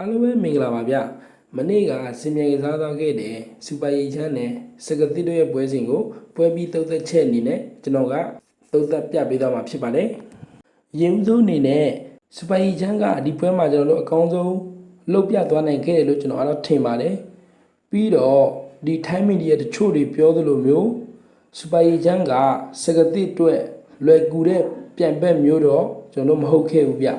အားလုံးပဲမင်္ဂလာပါဗျမနေ့ကစင်မြေကစားသွားခဲ့တဲ့စူပါရီချမ်းနဲ့စကတိတို့ရဲ့ပွဲစဉ်ကိုပွဲပြီးသုံးသက်ချက်အနေနဲ့ကျွန်တော်ကသုံးသက်ပြပေးသွားမှာဖြစ်ပါတယ်အရင်ဦးဆုံးအနေနဲ့စူပါရီချမ်းကဒီပွဲမှာကျွန်တော်တို့အကောင်းဆုံးလှုပ်ပြသွားနိုင်ခဲ့တယ်လို့ကျွန်တော်ကတော့ထင်ပါတယ်ပြီးတော့ဒီထိုင်းမီဒီယာတချို့တွေပြောသလိုမျိုးစူပါရီချမ်းကစကတိအတွက်လွယ်ကူတဲ့ပြန်ဘက်မျိုးတော့ကျွန်တော်တို့မဟုတ်ခဲ့ဘူးဗျ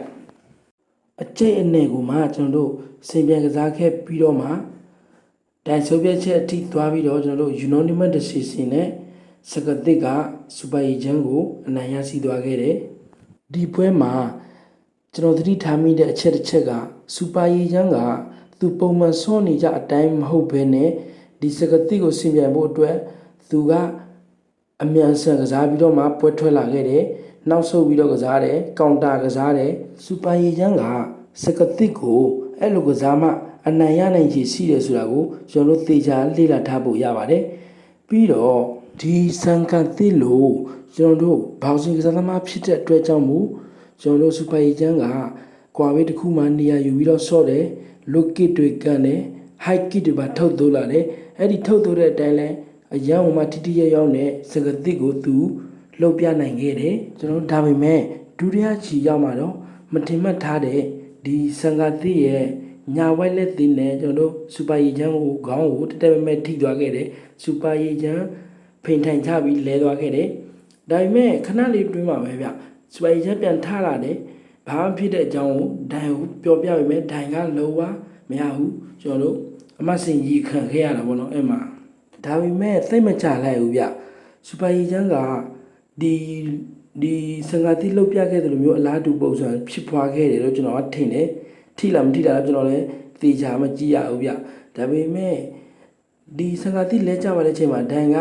အကျိတ်အနေကိုမှကျွန်တော်တို့စင်ပြန်ကစားခဲ့ပြီးတော့မှဒိုင်ဆိုဗီယက်ချက်အထိသွားပြီးတော့ကျွန်တော်တို့ unanimous decision နဲ့စကတစ်ကစူပါရီချန်ကိုအနိုင်ရရှိသွားခဲ့တယ်ဒီပွဲမှာကျွန်တော်သတိထားမိတဲ့အချက်တစ်ချက်ကစူပါရီချန်ကသူပုံမှန်ဆော့နေကြအတိုင်းမဟုတ်ဘဲနဲ့ဒီစကတစ်ကိုစင်ပြန်ဖို့အတွက်သူကအမြန်ဆန်ကစားပြီးတော့မှပွဲထွက်လာခဲ့တယ်။ နောက်ဆုတ်ပြီးတော့ကစားတယ်။ကောင်တာကစားတယ်။စူပါရီချန်ကစကတစ်ကိုအဲ့လိုကစားမှအနိုင်ရနိုင်ချေရှိတယ်ဆိုတာကိုကျွန်တော်တို့သေချာလေ့လာထားဖို့ရပါတယ်။ပြီးတော့ဒီစံကန်သစ်လို့ကျွန်တော်တို့ဘောင်စင်ကစားသမားဖြစ်တဲ့အတွက်ကြောင့်မို့ကျွန်တော်တို့စူပါရီချန်ကကွာဝေးတစ်ခုမှနေရာယူပြီးတော့ဆော့တယ်။လုတ်ကစ်တွေကန်တယ်။ high kit တွေပါထုတ်သွလာတယ်။အဲ့ဒီထုတ်သွတဲ့အတိုင်းလဲအရန်ဟိုမှာတိတိရရောက်နဲ့စကတိကိုသူ လှုပ်ပြနိုင်ခဲ့တယ်ကျွန်တော်တို့ဒါပေမဲ့ဒုတိယချီရောက်မှာတော့မထင်မှတ်ထားတဲ့ဒီစံကတိရဲ့ညာဝက်လက်တင်နဲ့ကျွန်တော်တို့စူပါရီချမ်းကိုခေါင်းကိုတက်တက်မဲ့မဲ့ထိသွားခဲ့တယ်စူပါရီချမ်းဖိန်ထိုင်ချပြီးလဲသွားခဲ့တယ်ဒါပေမဲ့ခဏလေးတွင်းမှာပဲဗျစူပါရီချမ်းပြန်ထလာတယ်ဘာမှဖြစ်တဲ့အကြောင်းကိုဒိုင်ကိုပြောပြပေမဲ့ဒိုင်ကလုံးဝမရဘူးကျွန်တော်တို့အမတ်စင်ကြီးခံခဲ့ရတာပေါ့နော်အဲ့မှာဒါပေမဲ့စိတ်မချလိုက်ဘူးဗျစူပါရီချန်က ဒီဒီစင်္ကာတိလုတ်ပြခဲ့တယ်လို့မျိုးအလားတူပုံစံဖြစ်ပွားခဲ့တယ်လို့ကျွန်တော်ကထင်တယ်ထိလားမထိလားကျွန်တော်လည်းသေချာမကြည့်ရဘူးဗျဒါပေမဲ့ဒီစင်္ကာတိလဲကြပါတဲ့အချိန်မှာဒန်က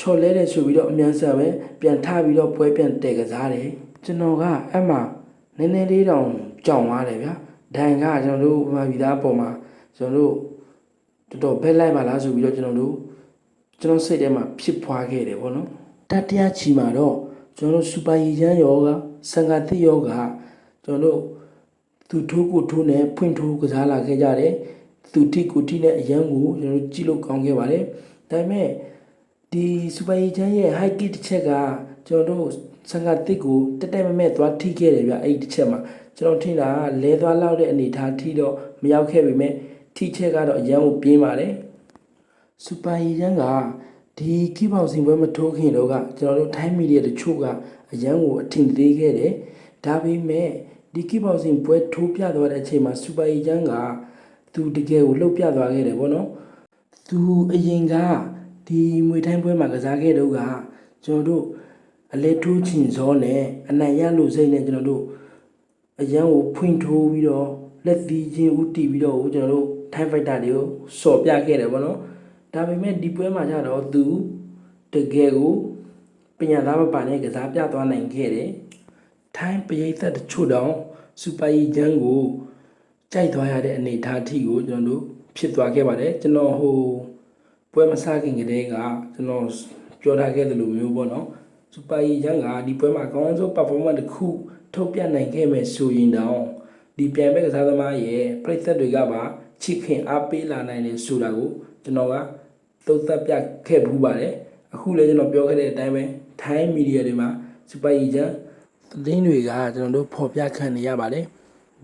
ချော်လဲတယ်ဆိုပြီးတော့အမြန်ဆန်ပဲပြန်ထပြီးတော့ပွဲပြန်တည်ကစားတယ်ကျွန်တော်ကအဲ့မှာနည်းနည်းလေးတောင်ကြောင်သွားတယ်ဗျဒန်ကကျွန်တော်တို့ဗမာပြည်သားအပေါ်မှာကျွန်တော်တို့တော်တော်ဘက်လိုက်ပါလားဆိုပြီးတော့ကျွန်တော်တို့ကျွန်တော်စိတ်ထဲမှာဖြစ်ဖွားခဲ့တယ်ပေါ့နော် တတိယချီမှာတော့ကျွန်တော်တို့စူပါရီချမ်းယောဂစံဃာတိယောဂကျွန်တော်တို့သူထိုးကိုထိုးနဲ့ဖွင့်ထိုးကစားလာခဲ့ကြတယ်သူတိကိုတိနဲ့အရန်ကိုကျွန်တော်တို့ကြည့်လို့ကောင်းခဲ့ပါတယ်ဒါပေမဲ့ဒီစူပါရီချမ်းရဲ့ high kick တစ်ချက်ကကျွန်တော်တို့စံဃာတိကိုတက်တက်မဲ့မဲ့သွားထိခဲ့တယ်ဗျအဲ့ဒီတစ်ချက်မှာကျွန်တော်ထင်တာကလဲသွားလောက်တဲ့အနေထားထိတော့မရောက်ခဲ့ပေမဲ့ထိချက်ကတော့အရန်ကိုပြင်းပါတယ်စူပါရီချန်က ဒီကိပေါစင်ပွဲမထိုးခင်တော့ကကျွန်တော်တို့ထိုင်းမီဒီယာတချို့ကအရန်ကိုအထင်သေးခဲ့တယ်ဒါပေမဲ့ဒီကိပေါစင်ပွဲထိုးပြသွားတဲ့အချိန်မှာစူပါရီချန်ကသူတကယ်ကိုလှုပ်ပြသွားခဲ့တယ်ဗောနော်သူအရင်ကဒီမွေထိုင်းပွဲမှာကစားခဲ့တော့ကကျွန်တော်တို့အလဲထိုးချင်စောနဲ့အနိုင်ရလို့စိတ်နဲ့ကျွန်တော်တို့အရန်ကိုဖွင့်ထိုးပြီးတော့လက်သီးချင်းဥတီပြီးတော့ကျွန်တော်တို့ထိုင်းဖိုက်တာတွေကိုစော်ပြခဲ့တယ်ဗောနော် ဒါပေမဲ့ဒီပွဲမှာကျတော့သူတကယ်ကိုပညာသားမပါနဲ့ကစားပြသွားနိုင်ခဲ့တယ်ထိုင်းပရိသတ်တချို့တောင်စူပါရီဂျန်ကိုကြိုက်သွားရတဲ့အနေအထားအထိကိုကျွန်တော်တို့ဖြစ်သွားခဲ့ပါတယ်ကျွန်တော်ဟိုပွဲမစခင်ကတည်းကကျွန်တော်ပြောထားခဲ့သလိုမျိုးပေါ့နော်စူပါရီချန်ကဒီပွဲမှာအကောင်းဆုံး performance တစ်ခုထုတ်ပြနိုင်ခဲ့မယ်ဆိုရင်တောင်ဒီပြန်ပဲကစားသမားရဲ့ပြိသက်တွေကပါ ချစ်ခင်အားပေးလာနိုင်တယ်ဆိုတာကိုကျွန်တော်ကသုံးသပ်ပြခဲ့ဘူးပါတယ်အခုလည်းကျွန်တော်ပြောခဲ့တဲ့အတိုင်းပဲထိုင်းမီဒီယာတွေမှာစူပါရီချန်သတင်းတွေကကျွန်တော်တို့ဖော်ပြခံနေရပါတယ်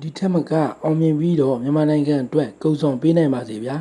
ဒီထက်မကအောင်မြင်ပြီးတော့မြန်မာနိုင်ငံအတွက်ကုံဆောင်ပေးနိုင်ပါစေဗျာ